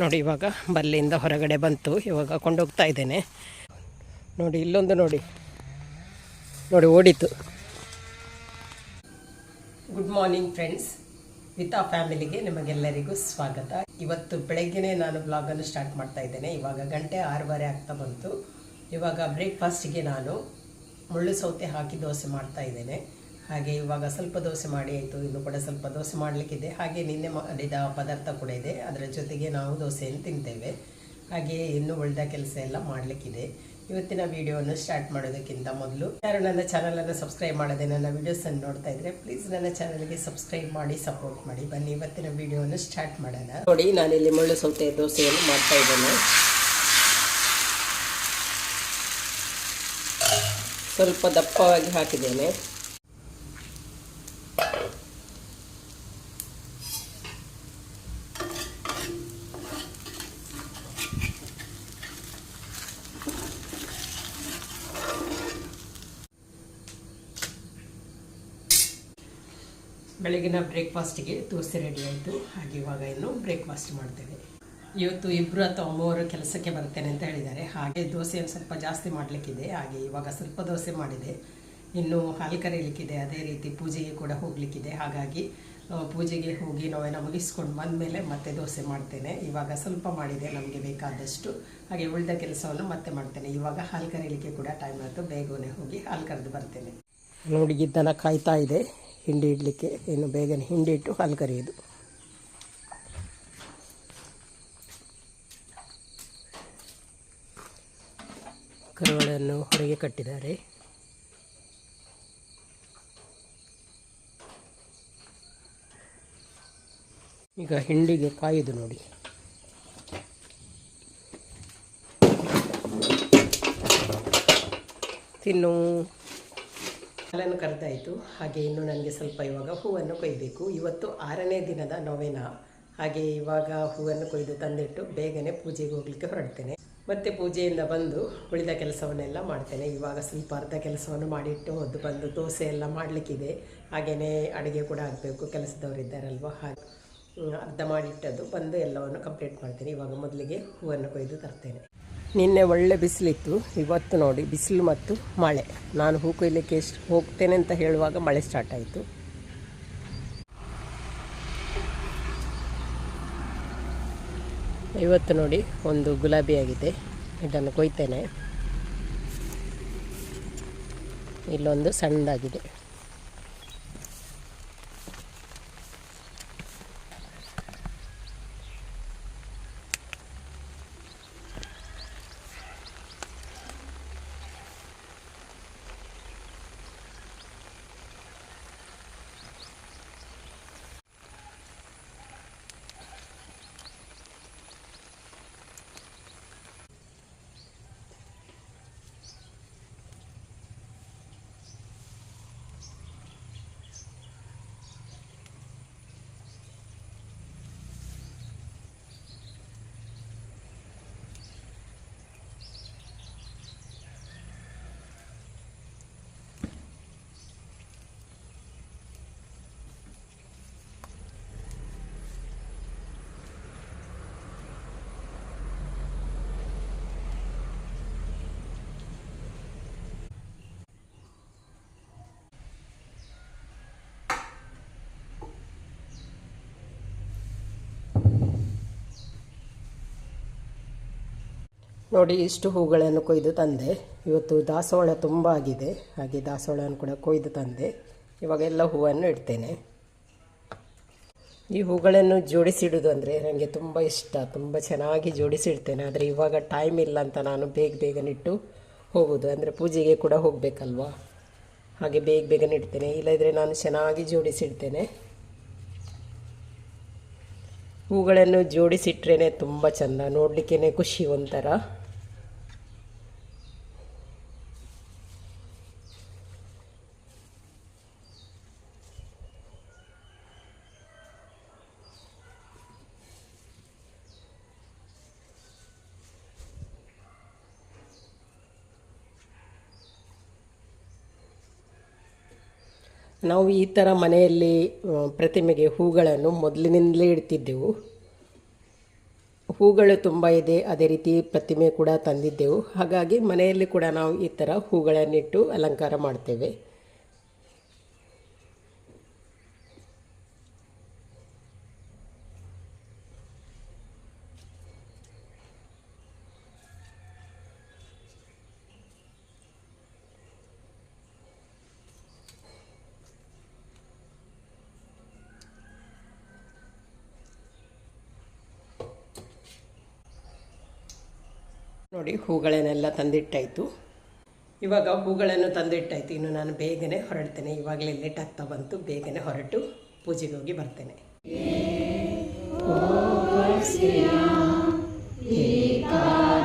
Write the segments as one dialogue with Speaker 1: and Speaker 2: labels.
Speaker 1: ನೋಡಿ, ಇವಾಗ ಬಲ್ಲಿಂದ ಹೊರಗಡೆ ಬಂತು. ಇವಾಗ ಕೊಂಡೋಗ್ತಾ ಇದ್ದೇನೆ. ನೋಡಿ, ಇಲ್ಲೊಂದು ನೋಡಿ. ನೋಡಿ, ಓಡಿತು. Good morning friends with a ಫ್ಯಾಮಿಲಿಗೆ ನಿಮಗೆಲ್ಲರಿಗೂ ಸ್ವಾಗತ. ಇವತ್ತು ಬೆಳಗ್ಗೆನೇ ನಾನು ಬ್ಲಾಗನ್ನು ಸ್ಟಾರ್ಟ್ ಮಾಡ್ತಾ ಇದ್ದೇನೆ. ಇವಾಗ ಗಂಟೆ ಆರೂವರೆ ಆಗ್ತಾ ಬಂತು. ಇವಾಗ ಬ್ರೇಕ್ಫಾಸ್ಟಿಗೆ ನಾನು ಮುಳ್ಳು ಸೌತೆ ಹಾಕಿ ದೋಸೆ ಮಾಡ್ತಾ ಇದ್ದೇನೆ. ಹಾಗೆ ಇವಾಗ ಸ್ವಲ್ಪ ದೋಸೆ ಮಾಡಿ ಆಯಿತು, ಇನ್ನು ಕೂಡ ಸ್ವಲ್ಪ ದೋಸೆ ಮಾಡಲಿಕ್ಕಿದೆ. ಹಾಗೆ ನಿನ್ನೆ ಮಾಡಿದ ಪದಾರ್ಥ ಕೂಡ ಇದೆ. ಅದರ ಜೊತೆಗೆ ನಾವು ದೋಸೆಯನ್ನು ತಿಂತೇವೆ. ಹಾಗೆ ಇನ್ನು ಉಳಿದ ಕೆಲಸ ಎಲ್ಲ ಮಾಡಲಿಕ್ಕಿದೆ. ಇವತ್ತಿನ ವಿಡಿಯೋವನ್ನು ಸ್ಟಾರ್ಟ್ ಮಾಡೋದಕ್ಕಿಂತ ಮೊದಲು ಯಾರು ನನ್ನ ಚಾನಲನ್ನು ಸಬ್ಸ್ಕ್ರೈಬ್ ಮಾಡದೆ ನನ್ನ ವಿಡಿಯೋಸನ್ನು ನೋಡ್ತಾ ಇದ್ರೆ ಪ್ಲೀಸ್ ನನ್ನ ಚಾನಲ್ಗೆ ಸಬ್ಸ್ಕ್ರೈಬ್ ಮಾಡಿ ಸಪೋರ್ಟ್ ಮಾಡಿ. ಬನ್ನಿ, ಇವತ್ತಿನ ವಿಡಿಯೋವನ್ನು ಸ್ಟಾರ್ಟ್ ಮಾಡೋಣ. ನೋಡಿ, ನಾನಿಲ್ಲಿ ಮುಳ್ಳು ಸೌತೆ ದೋಸೆಯನ್ನು ಮಾಡ್ತಾ ಇದ್ದೇನೆ. ಸ್ವಲ್ಪ ದಪ್ಪವಾಗಿ ಹಾಕಿದ್ದೇನೆ. ಬೆಳಗಿನ ಬ್ರೇಕ್ಫಾಸ್ಟಿಗೆ ದೋಸೆ ರೆಡಿ ಆಯಿತು. ಹಾಗೆ ಇವಾಗ ಇನ್ನು ಬ್ರೇಕ್ಫಾಸ್ಟ್ ಮಾಡ್ತೇವೆ. ಇವತ್ತು ಇಬ್ಬರು ಅಥವಾ ಮೂವರು ಕೆಲಸಕ್ಕೆ ಬರ್ತೇನೆ ಅಂತ ಹೇಳಿದ್ದಾರೆ. ಹಾಗೆ ದೋಸೆಯನ್ನು ಸ್ವಲ್ಪ ಜಾಸ್ತಿ ಮಾಡಲಿಕ್ಕಿದೆ. ಹಾಗೆ ಇವಾಗ ಸ್ವಲ್ಪ ದೋಸೆ ಮಾಡಿದೆ. ಇನ್ನು ಹಾಲು ಕರೀಲಿಕ್ಕಿದೆ ಅದೇ ರೀತಿ ಪೂಜೆಗೆ ಕೂಡ ಹೋಗಲಿಕ್ಕಿದೆ. ಹಾಗಾಗಿ ಪೂಜೆಗೆ ಹೋಗಿ ನಾವೇನೋ ಮುಗಿಸ್ಕೊಂಡು ಬಂದಮೇಲೆ ಮತ್ತೆ ದೋಸೆ ಮಾಡ್ತೇನೆ. ಇವಾಗ ಸ್ವಲ್ಪ ಮಾಡಿದೆ. ನಮಗೆ ಬೇಕಾದಷ್ಟು. ಹಾಗೆ ಉಳಿದ ಕೆಲಸವನ್ನು ಮತ್ತೆ ಮಾಡ್ತೇನೆ. ಇವಾಗ ಹಾಲು ಕರೀಲಿಕ್ಕೆ ಕೂಡ ಟೈಮ್ ಆಯಿತು. ಬೇಗನೆ ಹೋಗಿ ಹಾಲು ಕರೆದು ಬರ್ತೇನೆ. ನೋಡಿ ಗಿದ್ದನ ಕಾಯ್ತಾ ಇದೆ. ಹಿಂಡಿ ಇಡಲಿಕ್ಕೆ ಇನ್ನು ಬೇಗನೆ ಹಿಂಡಿ ಇಟ್ಟು ಹಾಲು ಕರೆಯೋದು. ಕರುಗಳನ್ನು ಹೊರಗೆ ಕಟ್ಟಿದ್ದಾರೆ. ಈಗ ಹಿಂಡಿಗೆ ಕಾಯೋದು ನೋಡಿ. ತಿನ್ನು. ಹಾಲನ್ನು ಕರೆದಾಯಿತು. ಹಾಗೆ ಇನ್ನು ನನಗೆ ಸ್ವಲ್ಪ ಇವಾಗ ಹೂವನ್ನು ಕೊಯ್ಬೇಕು. ಇವತ್ತು ಆರನೇ ದಿನದ ನೊವೆನ. ಹಾಗೆ ಇವಾಗ ಹೂವನ್ನು ಕೊಯ್ದು ತಂದಿಟ್ಟು ಬೇಗನೆ ಪೂಜೆಗೆ ಹೋಗ್ಲಿಕ್ಕೆ ಹೊರಡ್ತೇನೆ. ಮತ್ತೆ ಪೂಜೆಯಿಂದ ಬಂದು ಉಳಿದ ಕೆಲಸವನ್ನೆಲ್ಲ ಮಾಡ್ತೇನೆ. ಇವಾಗ ಸ್ವಲ್ಪ ಅರ್ಧ ಕೆಲಸವನ್ನು ಮಾಡಿಟ್ಟು ಹೊದ್ದು ಬಂದು ದೋಸೆ ಎಲ್ಲ ಮಾಡಲಿಕ್ಕಿದೆ. ಹಾಗೆಯೇ ಅಡುಗೆ ಕೂಡ ಆಗಬೇಕು. ಕೆಲಸದವರಿದ್ದಾರಲ್ವ ಹಾಗೆ ಅರ್ಧ ಮಾಡಿಟ್ಟದ್ದು ಬಂದು ಎಲ್ಲವನ್ನು ಕಂಪ್ಲೀಟ್ ಮಾಡ್ತೇನೆ. ಇವಾಗ ಮೊದಲಿಗೆ ಹೂವನ್ನು ಕೊಯ್ದು ತರ್ತೇನೆ. ನಿನ್ನೆ ಒಳ್ಳೆ ಬಿಸಿಲಿತ್ತು. ಇವತ್ತು ನೋಡಿ, ಬಿಸಿಲು ಮತ್ತು ಮಳೆ. ನಾನು ಹೂ ಕೊಯ್ಲಿಕ್ಕೆ ಎಷ್ಟು ಹೋಗ್ತೇನೆ ಅಂತ ಹೇಳುವಾಗ ಮಳೆ ಸ್ಟಾರ್ಟ್ ಆಯಿತು. ಇವತ್ತು ನೋಡಿ ಒಂದು ಗುಲಾಬಿ ಆಗಿದೆ. ಇದನ್ನು ಕೊಯ್ತೇನೆ. ಇಲ್ಲೊಂದು ಸಣ್ಣದಾಗಿದೆ. ನೋಡಿ ಇಷ್ಟು ಹೂಗಳನ್ನು ಕೊಯ್ದು ತಂದೆ. ಇವತ್ತು ದಾಸವಾಳ ತುಂಬ ಆಗಿದೆ. ಹಾಗೆ ದಾಸವಾಳವನ್ನು ಕೂಡ ಕೊಯ್ದು ತಂದೆ. ಇವಾಗ ಎಲ್ಲ ಹೂವನ್ನು ಇಡ್ತೇನೆ. ಈ ಹೂಗಳನ್ನು ಜೋಡಿಸಿಡೋದು ಅಂದರೆ ನನಗೆ ತುಂಬ ಇಷ್ಟ. ತುಂಬ ಚೆನ್ನಾಗಿ ಜೋಡಿಸಿಡ್ತೇನೆ. ಆದರೆ ಇವಾಗ ಟೈಮ್ ಇಲ್ಲ ಅಂತ ನಾನು ಬೇಗ ಬೇಗನಿಟ್ಟು ಹೋಗೋದು ಅಂದರೆ ಪೂಜೆಗೆ ಕೂಡ ಹೋಗಬೇಕಲ್ವಾ? ಹಾಗೆ ಬೇಗ ಬೇಗನೆ ಇಡ್ತೇನೆ ಇಲ್ಲದಿದ್ದರೆ ನಾನು ಚೆನ್ನಾಗಿ ಜೋಡಿಸಿಡ್ತೇನೆ. ಹೂಗಳನ್ನು ಜೋಡಿಸಿಟ್ರೇ ತುಂಬ ಚೆಂದ. ನೋಡಲಿಕ್ಕೇ ಖುಷಿ ಒಂಥರ. ನಾವು ಈ ಥರ ಮನೆಯಲ್ಲಿ ಪ್ರತಿಮೆಗೆ ಹೂಗಳನ್ನು ಮೊದಲಿನಿಂದಲೇ ಇಡ್ತಿದ್ದೆವು. ಹೂಗಳು ತುಂಬ ಇದೆ, ಅದೇ ರೀತಿ ಪ್ರತಿಮೆ ಕೂಡ ತಂದಿದ್ದೆವು. ಹಾಗಾಗಿ ಮನೆಯಲ್ಲಿ ಕೂಡ ನಾವು ಈ ಥರ ಹೂಗಳನ್ನಿಟ್ಟು ಅಲಂಕಾರ ಮಾಡ್ತೇವೆ. ನೋಡಿ, ಹೂಗಳನ್ನೆಲ್ಲ ತಂದಿಟ್ಟಾಯಿತು. ಇವಾಗ ಹೂಗಳನ್ನು ತಂದಿಟ್ಟಾಯಿತು. ಇನ್ನು ನಾನು ಬೇಗನೆ ಹೊರಡ್ತೇನೆ. ಇವಾಗಲೇ ಲೇಟ್ ಆಗ್ತಾ ಬಂತು. ಬೇಗನೆ ಹೊರಟು ಪೂಜೆಗೆ ಹೋಗಿ ಬರ್ತೇನೆ. ಪೂಜೆಗೆ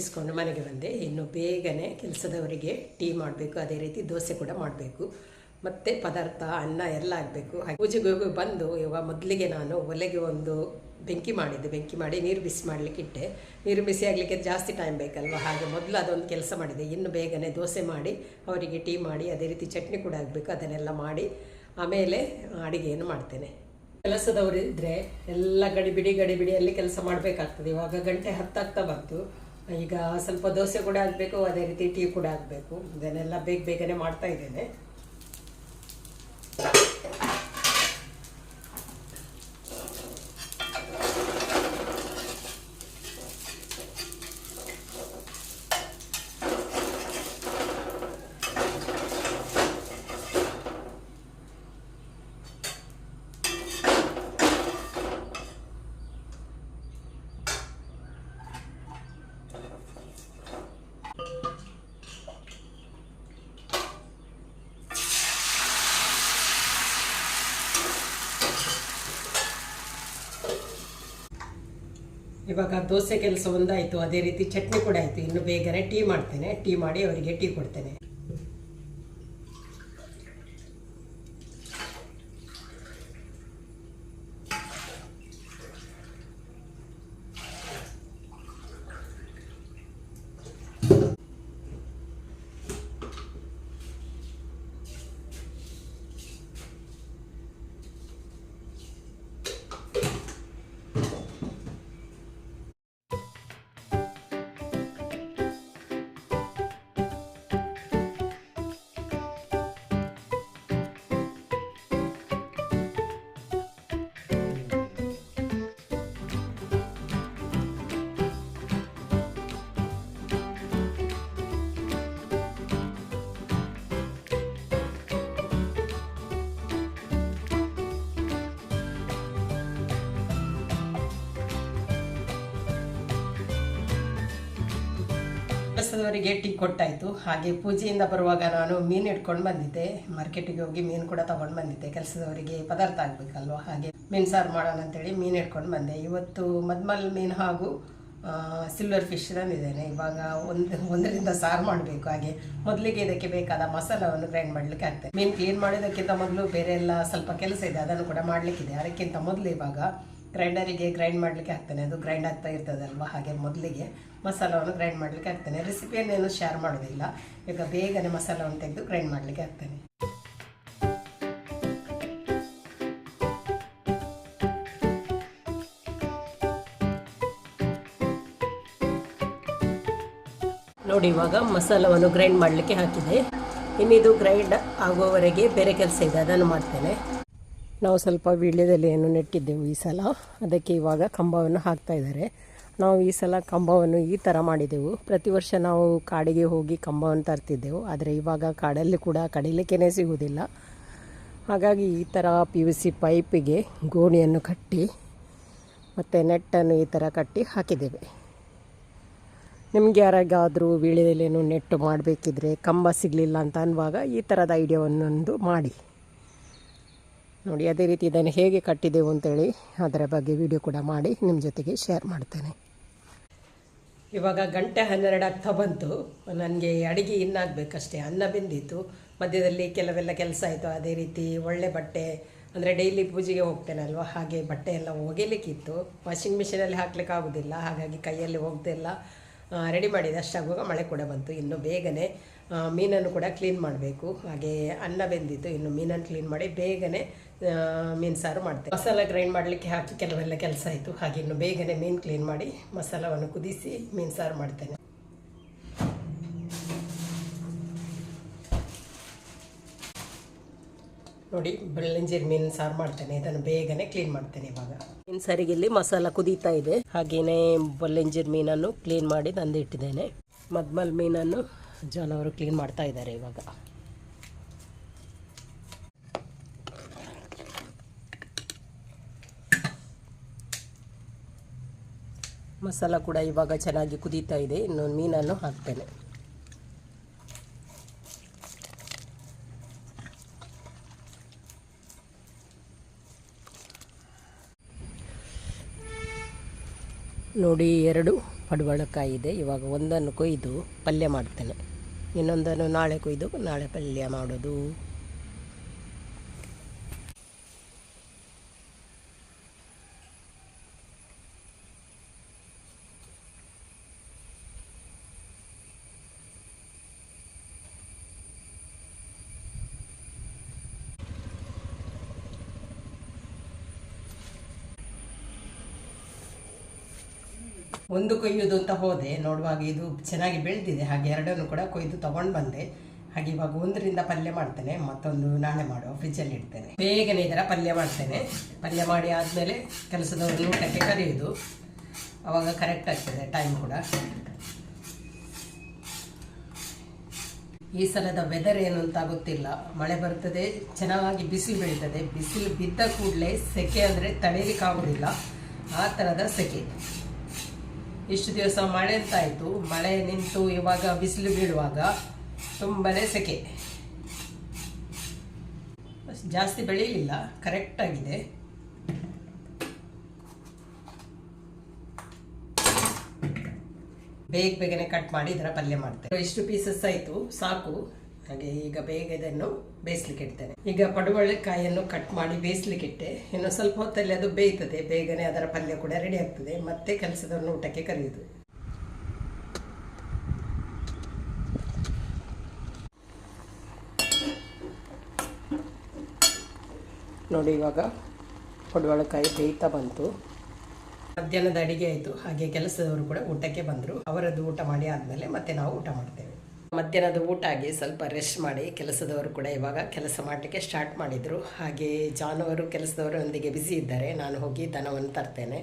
Speaker 1: ಮುಗಿಸ್ಕೊಂಡು ಮನೆಗೆ ಬಂದೆ. ಇನ್ನು ಬೇಗನೆ ಕೆಲಸದವರಿಗೆ ಟೀ ಮಾಡಬೇಕು, ಅದೇ ರೀತಿ ದೋಸೆ ಕೂಡ ಮಾಡಬೇಕು. ಮತ್ತೆ ಪದಾರ್ಥ, ಅನ್ನ ಎಲ್ಲ ಆಗಬೇಕು ಹಾಗೆ ಪೂಜೆಗೆ ಹೋಗಿ ಬಂದು ಇವಾಗ ಮೊದಲಿಗೆ ನಾನು ಒಲೆಗೆ ಒಂದು ಬೆಂಕಿ ಮಾಡಿದ್ದೆ. ಬೆಂಕಿ ಮಾಡಿ ನೀರು ಬಿಸಿ ಮಾಡಲಿಕ್ಕೆ ಇಟ್ಟೆ. ನೀರು ಬಿಸಿ ಆಗಲಿಕ್ಕೆ ಜಾಸ್ತಿ ಟೈಮ್ ಬೇಕಲ್ವ? ಹಾಗೆ ಮೊದಲು ಅದೊಂದು ಕೆಲಸ ಮಾಡಿದೆ. ಇನ್ನು ಬೇಗನೆ ದೋಸೆ ಮಾಡಿ, ಅವರಿಗೆ ಟೀ ಮಾಡಿ, ಅದೇ ರೀತಿ ಚಟ್ನಿ ಕೂಡ ಆಗಬೇಕು ಅದನ್ನೆಲ್ಲ ಮಾಡಿ ಆಮೇಲೆ ಅಡುಗೆಯನ್ನು ಮಾಡ್ತೇನೆ. ಕೆಲಸದವರು ಇದ್ದರೆ ಎಲ್ಲ ಗಡಿಬಿಡಿ ಗಡಿಬಿಡಿಯಲ್ಲಿ ಕೆಲಸ ಮಾಡಬೇಕಾಗ್ತದೆ. ಇವಾಗ ಗಂಟೆ ಹತ್ತಾಗ್ತಾ ಬಂತು. ಈಗ ಸ್ವಲ್ಪ ದೋಸೆ ಕೂಡ ಆಗಬೇಕು, ಅದೇ ರೀತಿ ಟೀ ಕೂಡ ಆಗಬೇಕು. ಇದನ್ನೆಲ್ಲ ಬೇಗ ಬೇಗನೆ ಮಾಡ್ತಾ ಇದ್ದೇನೆ. ಇವಾಗ ದೋಸೆ ಕೆಲಸ ಒಂದಾಯಿತು, ಅದೇ ರೀತಿ ಚಟ್ನಿ ಕೂಡ ಆಯಿತು. ಇನ್ನು ಬೇಗನೆ ಟೀ ಮಾಡ್ತೇನೆ. ಟೀ ಮಾಡಿ ಅವರಿಗೆ ಟೀ ಕೊಡ್ತೇನೆ. ಕೆಲಸದವರಿಗೆ ಟೀ ಕೊಟ್ಟಾಯಿತು. ಹಾಗೆ ಪೂಜೆಯಿಂದ ಬರುವಾಗ ನಾನು ಮೀನು ಇಟ್ಕೊಂಡು ಬಂದಿದ್ದೆ. ಮಾರ್ಕೆಟಿಗೆ ಹೋಗಿ ಮೀನು ಕೂಡ ತಗೊಂಡು ಬಂದಿದ್ದೆ. ಕೆಲಸದವರಿಗೆ ಪದಾರ್ಥ ಆಗಬೇಕಲ್ವ? ಹಾಗೆ ಮೀನು ಸಾರು ಮಾಡೋಣ ಅಂತೇಳಿ ಮೀನು ಇಟ್ಕೊಂಡು ಬಂದೆ. ಇವತ್ತು ಮದ್ಮಲ್ ಮೀನು ಹಾಗೂ ಸಿಲ್ವರ್ ಫಿಶ್ ತಂದಿದ್ದೇನೆ. ಇವಾಗ ಒಂದು, ಒಂದರಿಂದ ಸಾರು ಮಾಡಬೇಕು. ಹಾಗೆ ಮೊದಲಿಗೆ ಇದಕ್ಕೆ ಬೇಕಾದ ಮಸಾಲವನ್ನು ಗ್ರೈಂಡ್ ಮಾಡಲಿಕ್ಕೆ ಆಗ್ತದೆ. ಮೀನು ಕ್ಲೀನ್ ಮಾಡೋದಕ್ಕಿಂತ ಮೊದಲು ಬೇರೆ ಎಲ್ಲ ಸ್ವಲ್ಪ ಕೆಲಸ ಇದೆ. ಅದನ್ನು ಕೂಡ ಮಾಡಲಿಕ್ಕಿದೆ. ಅದಕ್ಕಿಂತ ಮೊದಲು ಇವಾಗ ಗ್ರೈಂಡರಿಗೆ ಗ್ರೈಂಡ್ ಮಾಡಲಿಕ್ಕೆ ಹಾಕ್ತೇನೆ. ಅದು ಗ್ರೈಂಡ್ ಆಗ್ತಾ ಇರ್ತದಲ್ವ? ಹಾಗೆ ಮೊದಲಿಗೆ ಮಸಾಲವನ್ನು ಗ್ರೈಂಡ್ ಮಾಡಲಿಕ್ಕೆ ಹಾಕ್ತೇನೆ. ರೆಸಿಪಿಯನ್ನೇನು ಶೇರ್ ಮಾಡೋದಿಲ್ಲ. ಈಗ ಬೇಗನೆ ಮಸಾಲವನ್ನು ತೆಗೆದು ಗ್ರೈಂಡ್ ಮಾಡಲಿಕ್ಕೆ ಹಾಕ್ತೇನೆ. ನೋಡಿ, ಇವಾಗ ಮಸಾಲವನ್ನು ಗ್ರೈಂಡ್ ಮಾಡಲಿಕ್ಕೆ ಹಾಕಿದೆ. ಇನ್ನಿದು ಗ್ರೈಂಡ್ ಆಗುವವರೆಗೆ ಬೇರೆ ಕೆಲಸ ಇದೆ. ಅದನ್ನು ಮಾಡ್ತೇನೆ. ನಾವು ಸ್ವಲ್ಪ ವೀಳ್ಯದೆಲೆಯನ್ನು ನೆಟ್ಟಿದ್ದೆವು ಈ ಸಲ. ಅದಕ್ಕೆ ಇವಾಗ ಕಂಬವನ್ನು ಹಾಕ್ತಾ ಇದ್ದಾರೆ. ನಾವು ಈ ಸಲ ಕಂಬವನ್ನು ಈ ಥರ ಮಾಡಿದೆವು. ಪ್ರತಿ ವರ್ಷ ನಾವು ಕಾಡಿಗೆ ಹೋಗಿ ಕಂಬವನ್ನು ತರ್ತಿದ್ದೆವು. ಆದರೆ ಇವಾಗ ಕಾಡಲ್ಲಿ ಕೂಡ ಕಡಿಲಿಕ್ಕೇ ಸಿಗುವುದಿಲ್ಲ. ಹಾಗಾಗಿ ಈ ಥರ ಪಿ ಯು ಸಿ ಪೈಪಿಗೆ ಗೋಣಿಯನ್ನು ಕಟ್ಟಿ ಮತ್ತು ನೆಟ್ಟನ್ನು ಈ ಥರ ಕಟ್ಟಿ ಹಾಕಿದ್ದೇವೆ. ನಿಮಗೆ ಯಾರಿಗಾದರೂ ವೀಳ್ಯದೆಲೆಯನ್ನು ನೆಟ್ಟು ಮಾಡಬೇಕಿದ್ರೆ ಕಂಬ ಸಿಗಲಿಲ್ಲ ಅಂತ ಅನ್ನುವಾಗ ಈ ಥರದ ಐಡಿಯಾವನ್ನೊಂದು ಮಾಡಿ. ನೋಡಿ, ಅದೇ ರೀತಿ ಇದನ್ನು ಹೇಗೆ ಕಟ್ಟಿದೆವು ಅಂತೇಳಿ ಅದರ ಬಗ್ಗೆ ವಿಡಿಯೋ ಕೂಡ ಮಾಡಿ ನಿಮ್ಮ ಜೊತೆಗೆ ಶೇರ್ ಮಾಡ್ತೇನೆ. ಇವಾಗ ಗಂಟೆ ಹನ್ನೆರಡು ಆಗ್ತಾ ಬಂತು. ನನಗೆ ಅಡುಗೆ ಇನ್ನಾಗಬೇಕಷ್ಟೇ. ಅನ್ನ ಬೆಂದಿತ್ತು. ಮಧ್ಯದಲ್ಲಿ ಕೆಲವೆಲ್ಲ ಕೆಲಸ ಆಯಿತು. ಅದೇ ರೀತಿ ಒಳ್ಳೆ ಬಟ್ಟೆ, ಅಂದರೆ ಡೈಲಿ ಪೂಜೆಗೆ ಹೋಗ್ತೇನಲ್ವ? ಹಾಗೆ ಬಟ್ಟೆ ಎಲ್ಲ ಒಗಿಲಿಕ್ಕಿತ್ತು. ವಾಷಿಂಗ್ ಮಿಷಿನಲ್ಲಿ ಹಾಕ್ಲಿಕ್ಕೆ ಆಗೋದಿಲ್ಲ. ಹಾಗಾಗಿ ಕೈಯಲ್ಲಿ ಹೋಗ್ದೆಲ್ಲ ರೆಡಿ ಮಾಡಿದೆ. ಅಷ್ಟಾಗುವಾಗ ಮಳೆ ಕೂಡ ಬಂತು. ಇನ್ನು ಬೇಗನೆ ಮೀನನ್ನು ಕೂಡ ಕ್ಲೀನ್ ಮಾಡಬೇಕು. ಹಾಗೆ ಅನ್ನ ಬೆಂದಿತ್ತು ಇನ್ನು ಮೀನನ್ನು ಕ್ಲೀನ್ ಮಾಡಿ ಬೇಗನೆ ಮೀನು ಸಾರು ಮಾಡ್ತೇವೆ. ಮಸಾಲ ಗ್ರೈಂಡ್ ಮಾಡಲಿಕ್ಕೆ ಹಾಕಿ ಕೆಲವೆಲ್ಲ ಕೆಲಸ ಆಯಿತು. ಹಾಗೆ ಇನ್ನು ಬೇಗನೆ ಮೀನು ಕ್ಲೀನ್ ಮಾಡಿ ಮಸಾಲವನ್ನು ಕುದಿಸಿ ಮೀನು ಸಾರು ಮಾಡ್ತೇನೆ. ನೋಡಿ ಬೆಳ್ಳಂಜೀರು ಮೀನು ಸಾರು ಮಾಡ್ತೇನೆ. ಇದನ್ನು ಬೇಗನೆ ಕ್ಲೀನ್ ಮಾಡ್ತೇನೆ ಇವಾಗ. ಮೀನು ಸಾರಿಗೆ ಇಲ್ಲಿ ಮಸಾಲ ಕುದೀತಾ ಇದೆ. ಹಾಗೆಯೇ ಬೊಲ್ಲಂಜೀರು ಮೀನನ್ನು ಕ್ಲೀನ್ ಮಾಡಿ ತಂದಿಟ್ಟಿದ್ದೇನೆ. ಮದ್ಮಲ್ ಮೀನನ್ನು ಜಾನ್ ಅವರು ಕ್ಲೀನ್ ಮಾಡ್ತಾ ಇದ್ದಾರೆ ಇವಾಗ. ಮಸಾಲ ಕೂಡ ಇವಾಗ ಚೆನ್ನಾಗಿ ಕುದೀತಾ ಇದೆ. ಇನ್ನೊಂದು ಮೀನನ್ನು ಹಾಕ್ತೇನೆ. ನೋಡಿ, ಎರಡು ಪಡವಳಕಾಯಿ ಇದೆ. ಇವಾಗ ಒಂದನ್ನು ಕೊಯ್ದು ಪಲ್ಯ ಮಾಡ್ತೇನೆ. ಇನ್ನೊಂದನ್ನು ನಾಳೆ ಕೊಯ್ದು ನಾಳೆ ಪಲ್ಯ ಮಾಡೋದು. ಒಂದು ಕೊಯ್ಯೋದು ಅಂತ ಹೋದೆ, ನೋಡುವಾಗ ಇದು ಚೆನ್ನಾಗಿ ಬೆಳೆದಿದೆ, ಹಾಗೆ ಎರಡನ್ನು ಕೂಡ ಕೊಯ್ದು ತಗೊಂಡು ಬಂದೆ. ಹಾಗೆ ಇವಾಗ ಒಂದರಿಂದ ಪಲ್ಯ ಮಾಡ್ತೇನೆ, ಮತ್ತೊಂದು ನಾಳೆ ಮಾಡುವ ಫ್ರಿಜ್ಜಲ್ಲಿ ಇಡ್ತೇನೆ. ಬೇಗನೆ ಇದರ ಪಲ್ಯ ಮಾಡ್ತೇನೆ. ಪಲ್ಯ ಮಾಡಿ ಆದಮೇಲೆ ಕೆಲಸದವರು ಊಟಕ್ಕೆ ಕರೆಯೋದು. ಅವಾಗ ಕರೆಕ್ಟ್ ಆಗ್ತದೆ ಟೈಮ್ ಕೂಡ. ಈ ಸಲದ ವೆದರ್ ಏನು ಅಂತ ಗೊತ್ತಿಲ್ಲ. ಮಳೆ ಬರ್ತದೆ, ಚೆನ್ನಾಗಿ ಬಿಸಿಲು ಬೀಳ್ತದೆ. ಬಿಸಿಲು ಬಿದ್ದ ಕೂಡಲೇ ಸೆಕೆ ಅಂದರೆ ತಡೆಯಲಿಕ್ಕಾಗೋದಿಲ್ಲ ಆ ಥರದ ಸೆಕೆ. ಇಷ್ಟು ದಿವಸ ಮಳೆ ಅಂತ ಆಯ್ತು. ಮಳೆ ನಿಂತು ಇವಾಗ ಬಿಸಿಲು ಬೀಳುವಾಗ ತುಂಬನೇ ಸೆಕೆ. ಜಾಸ್ತಿ ಬೆಳೀಲಿಲ್ಲ ಕರೆಕ್ಟ್ ಆಗಿದೆ. ಬೇಗ ಬೇಗನೆ ಕಟ್ ಮಾಡಿ ಇದರ ಪಲ್ಯ ಮಾಡ್ತೇವೆ. ಇಷ್ಟು ಪೀಸಸ್ ಆಯಿತು, ಸಾಕು. ಹಾಗೆ ಈಗ ಬೇಗ ಇದನ್ನು ಬೇಯಿಸ್ಲಿಕ್ಕೆ ಇಡ್ತೇನೆ ಈಗ ಪಡುವಳೆಕಾಯಿಯನ್ನು ಕಟ್ ಮಾಡಿ ಬೇಯಿಸ್ಲಿಕ್ಕೆ ಇಟ್ಟೆ ಇನ್ನು ಸ್ವಲ್ಪ ಹೊತ್ತಲ್ಲಿ ಅದು ಬೇಯ್ತದೆ. ಬೇಗನೆ ಅದರ ಪಲ್ಯ ಕೂಡ ರೆಡಿ ಆಗ್ತದೆ. ಮತ್ತೆ ಕೆಲಸದವನ್ನು ಊಟಕ್ಕೆ ಕರೆಯುವುದು ನೋಡಿ ಇವಾಗ ಪಡುವಳಕಾಯಿ ಬೇಯ್ತಾ ಬಂತು. ಮಧ್ಯಾಹ್ನದ ಅಡಿಗೆ ಆಯಿತು. ಹಾಗೆ ಕೆಲಸದವರು ಕೂಡ ಊಟಕ್ಕೆ ಬಂದರು. ಅವರದ್ದು ಊಟ ಮಾಡಿ ಆದಮೇಲೆ ಮತ್ತೆ ನಾವು ಊಟ ಮಾಡ್ತೇವೆ. ಮಧ್ಯಾಹ್ನದ ಊಟ ಆಗಿ ಸ್ವಲ್ಪ ರೆಸ್ಟ್ ಮಾಡಿ ಕೆಲಸದವರು ಕೂಡ ಇವಾಗ ಕೆಲಸ ಮಾಡಲಿಕ್ಕೆ ಸ್ಟಾರ್ಟ್ ಮಾಡಿದರು. ಹಾಗೆ ಜಾನುವಾರು ಕೆಲಸದವರೊಂದಿಗೆ ಬ್ಯುಸಿ ಇದ್ದಾರೆ. ನಾನು ಹೋಗಿ ದನವನ್ನು ತರ್ತೇನೆ.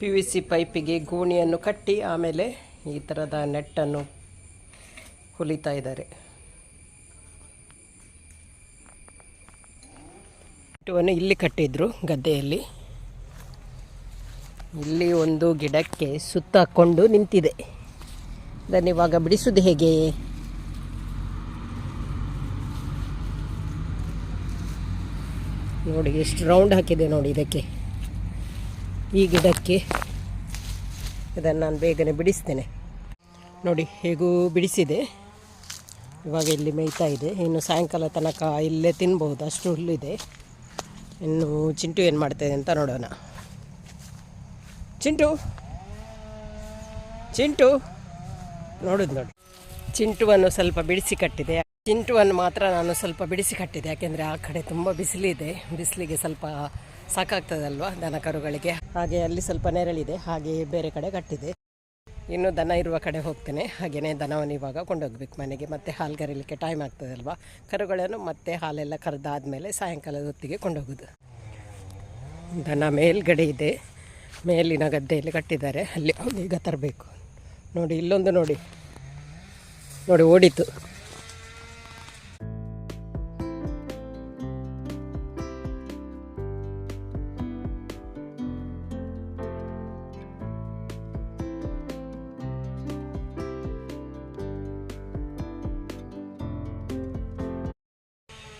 Speaker 1: ಪಿ ವಿ ಸಿ ಪೈಪಿಗೆ ಗೋಣಿಯನ್ನು ಕಟ್ಟಿ ಆಮೇಲೆ ಈ ಥರದ ನೆಟ್ಟನ್ನು ಹೊಲಿತಾ ಇದ್ದಾರೆ. ಇಲ್ಲಿ ಕಟ್ಟಿದ್ರು ಗದ್ದೆಯಲ್ಲಿ. ಇಲ್ಲಿ ಒಂದು ಗಿಡಕ್ಕೆ ಸುತ್ತ ಹಾಕ್ಕೊಂಡು ನಿಂತಿದೆ. ಅದನ್ನು ಇವಾಗ ಬಿಡಿಸುವುದು ಹೇಗೆ? ನೋಡಿ, ಎಷ್ಟು ರೌಂಡ್ ಹಾಕಿದೆ ನೋಡಿ ಇದಕ್ಕೆ. ಈ ಗಿಡಕ್ಕೆ ಇದನ್ನು ನಾನು ಬೇಗನೆ ಬಿಡಿಸ್ತೇನೆ. ನೋಡಿ, ಹೇಗೂ ಬಿಡಿಸಿದೆ. ಇವಾಗ ಇಲ್ಲಿ ಮೇಯ್ತಾ ಇದೆ. ಇನ್ನು ಸಾಯಂಕಾಲ ತನಕ ಇಲ್ಲೇ ತಿನ್ಬಹುದು. ಅಷ್ಟು ಹುಲ್ಲಿದೆ. ಇನ್ನು ಚಿಂಟು ಏನು ಮಾಡ್ತಾಯಿದೆ ಅಂತ ನೋಡೋಣ. ಚಿಂಟು. ಚಿಂಟು. ನೋಡುದು ನೋಡಿ. ಚಿಂಟುವನ್ನು ಸ್ವಲ್ಪ ಬಿಡಿಸಿ ಕಟ್ಟಿದೆ. ಚಿಂಟುವನ್ನು ಮಾತ್ರ ನಾನು ಸ್ವಲ್ಪ ಬಿಡಿಸಿ ಕಟ್ಟಿದೆ. ಯಾಕೆಂದರೆ ಆ ಕಡೆ ತುಂಬ ಬಿಸಿಲಿದೆ. ಬಿಸಿಲಿಗೆ ಸ್ವಲ್ಪ ಸಾಕಾಗ್ತದಲ್ವ ದನ ಕರುಗಳಿಗೆ. ಹಾಗೆ ಅಲ್ಲಿ ಸ್ವಲ್ಪ ನೆರಳಿದೆ. ಹಾಗೆ ಬೇರೆ ಕಡೆ ಕಟ್ಟಿದೆ. ಇನ್ನು ದನ ಇರುವ ಕಡೆ ಹೋಗ್ತೇನೆ. ಹಾಗೆಯೇ ದನವನ್ನು ಇವಾಗ ಕೊಂಡೋಗ್ಬೇಕು ಮನೆಗೆ. ಮತ್ತೆ ಹಾಲು ಕರೀಲಿಕ್ಕೆ ಟೈಮ್ ಆಗ್ತದಲ್ವ? ಕರುಗಳನ್ನು ಮತ್ತೆ ಹಾಲೆಲ್ಲ ಕರೆದಾದ್ಮೇಲೆ ಸಾಯಂಕಾಲದ ಹೊತ್ತಿಗೆ ಕೊಂಡೋಗೋದು. ದನ ಮೇಲ್ಗಡೆ ಇದೆ. ಮೇಲಿನ ಗದ್ದೆಯಲ್ಲಿ ಕಟ್ಟಿದ್ದಾರೆ. ಅಲ್ಲಿ ಈಗ ತರಬೇಕು. ನೋಡಿ, ಇಲ್ಲೊಂದು ನೋಡಿ. ನೋಡಿ, ಓಡಿತು.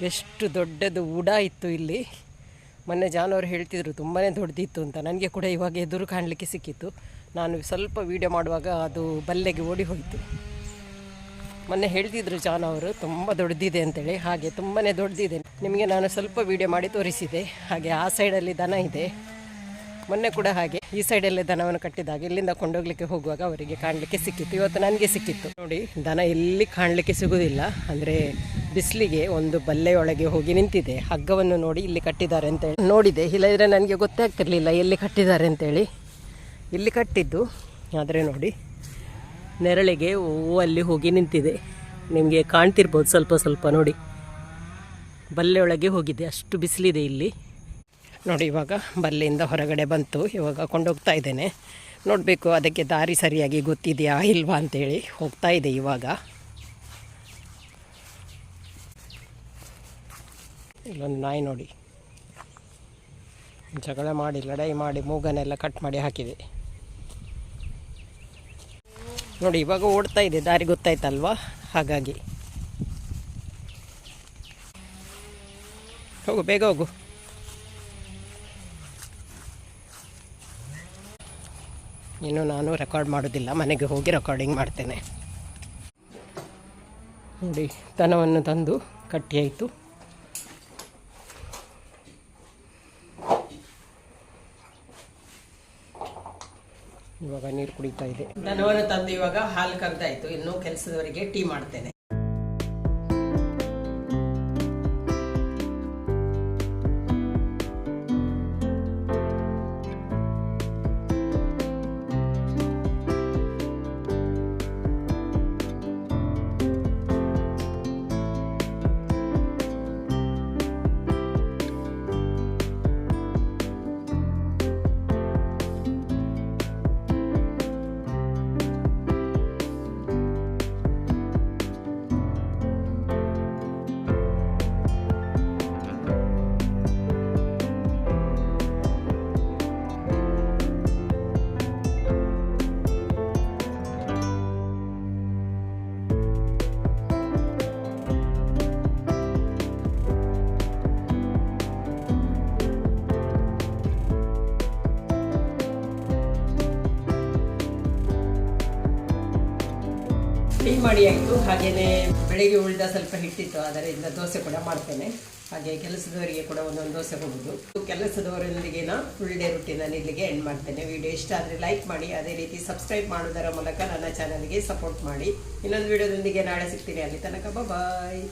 Speaker 1: ಎಷ್ಟು ದೊಡ್ಡದು ಉಡ ಇತ್ತು ಇಲ್ಲಿ. ಮೊನ್ನೆ ಜಾನವರು ಹೇಳ್ತಿದ್ರು ತುಂಬಾ ದೊಡ್ಡದಿತ್ತು ಅಂತ. ನನಗೆ ಕೂಡ ಇವಾಗ ಎದುರು ಕಾಣಲಿಕ್ಕೆ ಸಿಕ್ಕಿತ್ತು. ನಾನು ಸ್ವಲ್ಪ ವೀಡಿಯೋ ಮಾಡುವಾಗ ಅದು ಬಲ್ಲೆಗೆ ಓಡಿ ಹೋಯಿತು. ಮೊನ್ನೆ ಹೇಳ್ತಿದ್ರು ಜಾನವರು ತುಂಬ ದೊಡ್ಡದಿದೆ ಅಂತೇಳಿ. ಹಾಗೆ ತುಂಬಾ ದೊಡ್ಡದಿದೆ ನಿಮಗೆ ನಾನು ಸ್ವಲ್ಪ ವೀಡಿಯೋ ಮಾಡಿ ತೋರಿಸಿದೆ. ಹಾಗೆ ಆ ಸೈಡಲ್ಲಿ ದನ ಇದೆ. ಮೊನ್ನೆ ಕೂಡ ಹಾಗೆ ಈ ಸೈಡಲ್ಲೇ ದನವನ್ನು ಕಟ್ಟಿದಾಗ ಇಲ್ಲಿಂದ ಕೊಂಡೋಗ್ಲಿಕ್ಕೆ ಹೋಗುವಾಗ ಅವರಿಗೆ ಕಾಣಲಿಕ್ಕೆ ಸಿಕ್ಕಿತ್ತು. ಇವತ್ತು ನನಗೆ ಸಿಕ್ಕಿತ್ತು. ನೋಡಿ, ದನ ಎಲ್ಲಿ ಕಾಣಲಿಕ್ಕೆ ಸಿಗುವುದಿಲ್ಲ ಅಂದರೆ ಬಿಸಿಲಿಗೆ ಒಂದು ಬಲ್ಲೆಯೊಳಗೆ ಹೋಗಿ ನಿಂತಿದೆ. ಹಗ್ಗವನ್ನು ನೋಡಿ ಇಲ್ಲಿ ಕಟ್ಟಿದ್ದಾರೆ ಅಂತೇಳಿ ನೋಡಿದೆ. ಇಲ್ಲದ್ರೆ ನನಗೆ ಗೊತ್ತೇ ಆಗ್ತಿರ್ಲಿಲ್ಲ ಎಲ್ಲಿ ಕಟ್ಟಿದ್ದಾರೆ ಅಂತೇಳಿ ಇಲ್ಲಿ ಕಟ್ಟಿದ್ದು, ಆದರೆ ನೋಡಿ, ನೆರಳಿಗೆ ಹೂವು ಅಲ್ಲಿ ಹೋಗಿ ನಿಂತಿದೆ. ನಿಮಗೆ ಕಾಣ್ತಿರ್ಬೋದು ಸ್ವಲ್ಪ ಸ್ವಲ್ಪ ನೋಡಿ. ಬಲ್ಲೆಯೊಳಗೆ ಹೋಗಿದೆ. ಅಷ್ಟು ಬಿಸಿಲಿದೆ ಇಲ್ಲಿ. ನೋಡಿ, ಇವಾಗ ಬಲ್ಲಿಯಿಂದ ಹೊರಗಡೆ ಬಂತು. ಇವಾಗ ಕೊಂಡೋಗ್ತಾ ಇದ್ದೇನೆ. ನೋಡಬೇಕು, ಅದಕ್ಕೆ ದಾರಿ ಸರಿಯಾಗಿ ಗೊತ್ತಿದೆಯಾ ಇಲ್ವಾ ಅಂತೇಳಿ ಹೋಗ್ತಾ ಇದೆ ಇವಾಗ. ಇಲ್ಲೊಂದು ನಾಯಿ ನೋಡಿ. ಜಗಳ ಮಾಡಿ, ಲಡಾಯಿ ಮಾಡಿ, ಮೂಗನೆಲ್ಲ ಕಟ್ ಮಾಡಿ ಹಾಕಿದೆ. ನೋಡಿ, ಇವಾಗ ಓಡ್ತಾ ಇದೆ. ದಾರಿ ಗೊತ್ತಾಯ್ತಲ್ವಾ? ಹಾಗಾಗಿ. ಹೋಗು, ಬೇಗ ಹೋಗು. ಇನ್ನು ನಾನು ರೆಕಾರ್ಡ್ ಮಾಡೋದಿಲ್ಲ. ಮನೆಗೆ ಹೋಗಿ ರೆಕಾರ್ಡಿಂಗ್ ಮಾಡ್ತೇನೆ. ನೋಡಿ, ದನವನ್ನು ತಂದು ಕಟ್ಟಿಯಾಯಿತು. ಇವಾಗ ನೀರು ಕುಡಿತಾ ಇದೆ. ದನವನ್ನು ತಂದು ಇವಾಗ ಹಾಲು ಕರೆದಾಯಿತು. ಇನ್ನು ಕೆಲಸದವರಿಗೆ ಟೀ ಮಾಡ್ತೇನೆ. ಮಾಡಿ ಆಯಿತು ಹಾಗೆಯೇ ಬೆಳಿಗ್ಗೆ ಉಳಿದ ಸ್ವಲ್ಪ ಹಿಟ್ಟಿತ್ತು, ಅದರಿಂದ ದೋಸೆ ಕೂಡ ಮಾಡ್ತೇನೆ. ಹಾಗೆ ಕೆಲಸದವರಿಗೆ ಕೂಡ ಒಂದೊಂದು ದೋಸೆ ಹೋಗೋದು. ಕೆಲಸದವರೊಂದಿಗೆ ನಾ ಫುಲ್ ಡೇ ನಾನು ಇಲ್ಲಿಗೆ ಎಂಡ್ ಮಾಡ್ತೇನೆ. ವಿಡಿಯೋ ಇಷ್ಟ ಆದರೆ ಲೈಕ್ ಮಾಡಿ, ಅದೇ ರೀತಿ ಸಬ್ಸ್ಕ್ರೈಬ್ ಮಾಡೋದರ ಮೂಲಕ ನನ್ನ ಚಾನಲ್ಗೆ ಸಪೋರ್ಟ್ ಮಾಡಿ. ಇನ್ನೊಂದು ವಿಡಿಯೋದೊಂದಿಗೆ ನಾಳೆ ಸಿಗ್ತೀನಿ. ಅಲ್ಲಿ ತನಕ ಬಾಯ್.